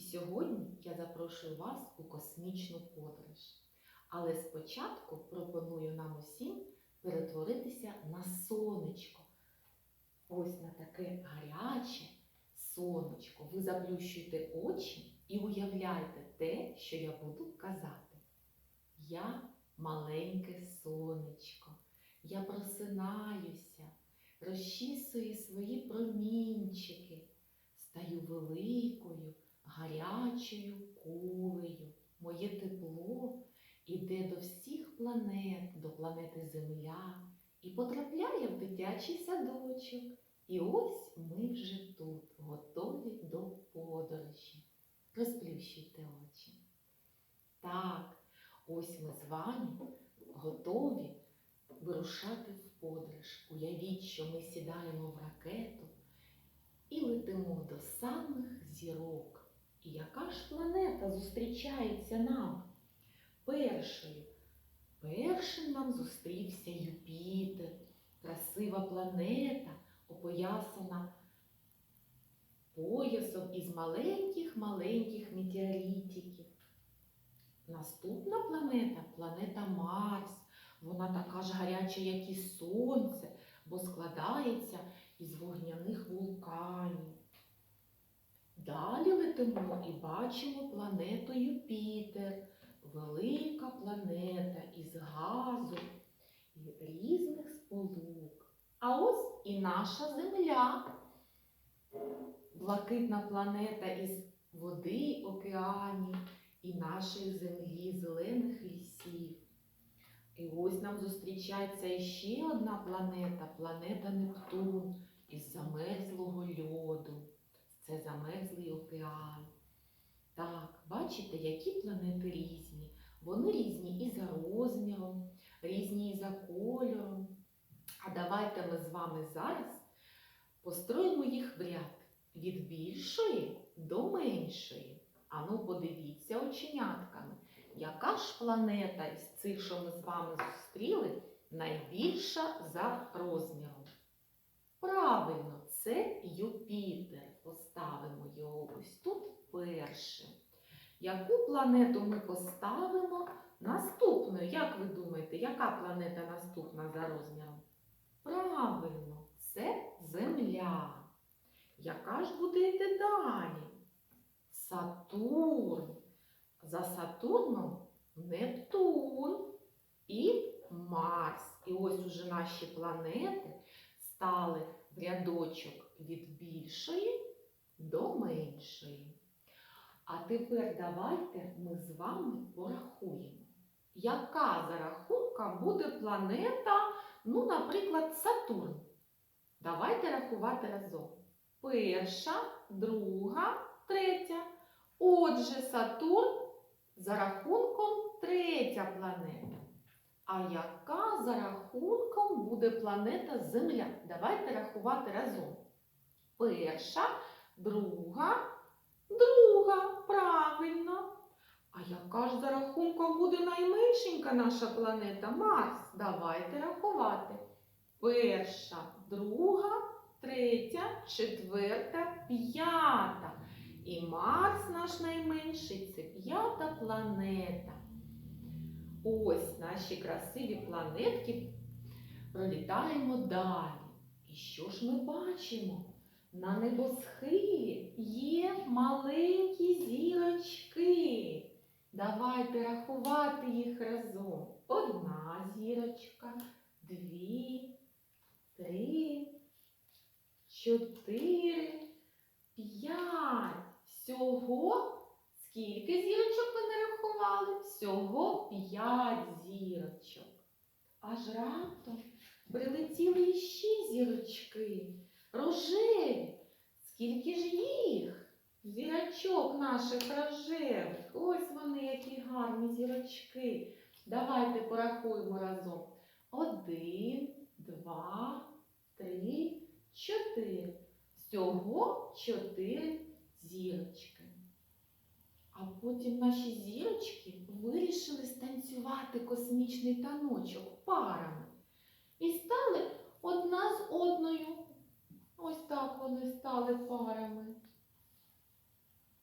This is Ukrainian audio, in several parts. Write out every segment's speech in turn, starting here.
І сьогодні я запрошую вас у космічну подорож. Але спочатку пропоную нам усім перетворитися на сонечко. Ось на таке гаряче сонечко. Ви заплющуйте очі і уявляйте те, що я буду казати. Я маленьке сонечко. Я просинаюся, розчісую свої промінчики, стаю великою, гарячою кулею. Моє тепло іде до всіх планет, до планети Земля і потрапляє в дитячий садочок. І ось ми вже тут, готові до подорожі. Розплющуйте очі. Так, ось ми з вами готові вирушати в подорож. Уявіть, що ми сідаємо в ракету і летимо до самих зірок. І яка ж планета зустрічається нам? Першою. Першим нам зустрівся Юпітер, красива планета, опоясана поясом із маленьких-маленьких метеоритиків. Наступна планета планета Марс. Вона така ж гаряча, як і Сонце, бо складається із вогняних вулканів. Далі летимо і бачимо планету Юпітер, велика планета із газу і різних сполук. А ось і наша Земля, блакитна планета із води, океанів і нашої землі, зелених лісів. І ось нам зустрічається ще одна планета, планета Нептун із замерзлого льоду. Це замерзлий океан. Так, бачите, які планети різні. Вони різні і за розміром, різні і за кольором. А давайте ми з вами зараз построїмо їх в ряд від більшої до меншої. Ану, подивіться оченятками. Яка ж планета із цих, що ми з вами зустріли, найбільша за розміром? Правильно, це Юпітер. Поставимо його ось тут першим. Яку планету ми поставимо наступною? Як ви думаєте, яка планета наступна за розміром? Правильно, це Земля. Яка ж буде йти далі? Сатурн. За Сатурном Нептун і Марс. І ось уже наші планети стали в рядочок від більшої до меншої. А тепер давайте ми з вами порахуємо, яка за рахунком буде планета, ну, наприклад, Сатурн. Давайте рахувати разом. Перша, друга, третя. Отже, Сатурн за рахунком третя планета. А яка за рахунком буде планета Земля? Давайте рахувати разом. Перша, друга, друга, правильно. А яка ж за рахунком буде найменшенька наша планета Марс? Давайте рахувати. Перша, друга, третя, четверта, п'ята. І Марс наш найменший це п'ята планета. Ось наші красиві планетки пролітаємо далі. І що ж ми бачимо? На небосхилі є маленькі зірочки. Давайте рахувати їх разом. Одна зірочка, дві, три, чотири, п'ять. Всього скільки зірочок ви нарахували? Всього п'ять зірочок. Аж раптом прилетіли іще зірочки. Рожеві. Скільки ж їх? Зірочок наших рожевих. Ось вони, які гарні зірочки. Давайте порахуємо разом. Один, два, три, чотири. Всього чотири зірочки. А потім наші зірочки вирішили станцювати космічний таночок парами. І стали одна з одною. Ось так вони стали парами.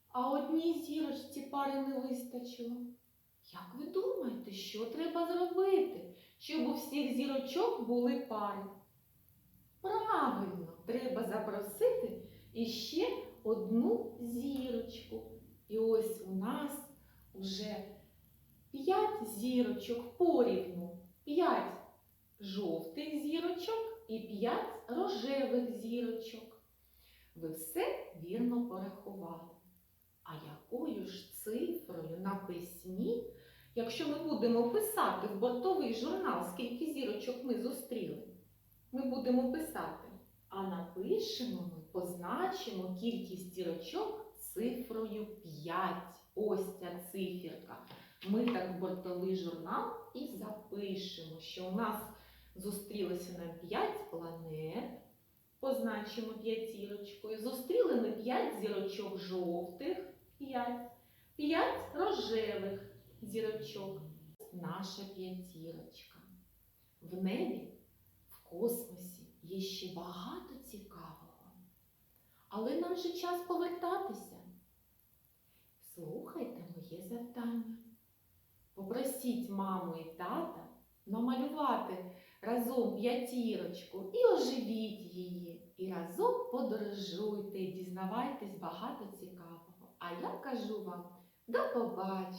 а одній зірочці пари не вистачило. Як ви думаєте, що треба зробити, щоб у всіх зірочок були пари? Правильно, треба запросити іще одну зірочку. І ось у нас уже п'ять зірочок порівну. П'ять жовтих зірочок і п'ять рожевих зірочок. Ви все вірно порахували. А якою ж цифрою на письмі, якщо ми будемо писати в бортовий журнал, скільки зірочок ми зустріли, ми будемо писати, а напишемо ми, позначимо кількість зірочок цифрою 5. Ось ця циферка. Ми так в бортовий журнал і запишемо, що у нас зустрілося нам 5 планет. Позначимо п'ятірочкою. Зустріли ми 5 зірочок жовтих, 5, 5 рожевих зірочок. Наша п'ятірочка. В небі, в космосі є ще багато цікавого. Але нам же час повертатися. Слухайте моє завдання. Попросіть маму і тата намалювати разом п'ятірочку і оживіть її. І разом подорожуйте і дізнавайтесь багато цікавого. А я кажу вам до побачення!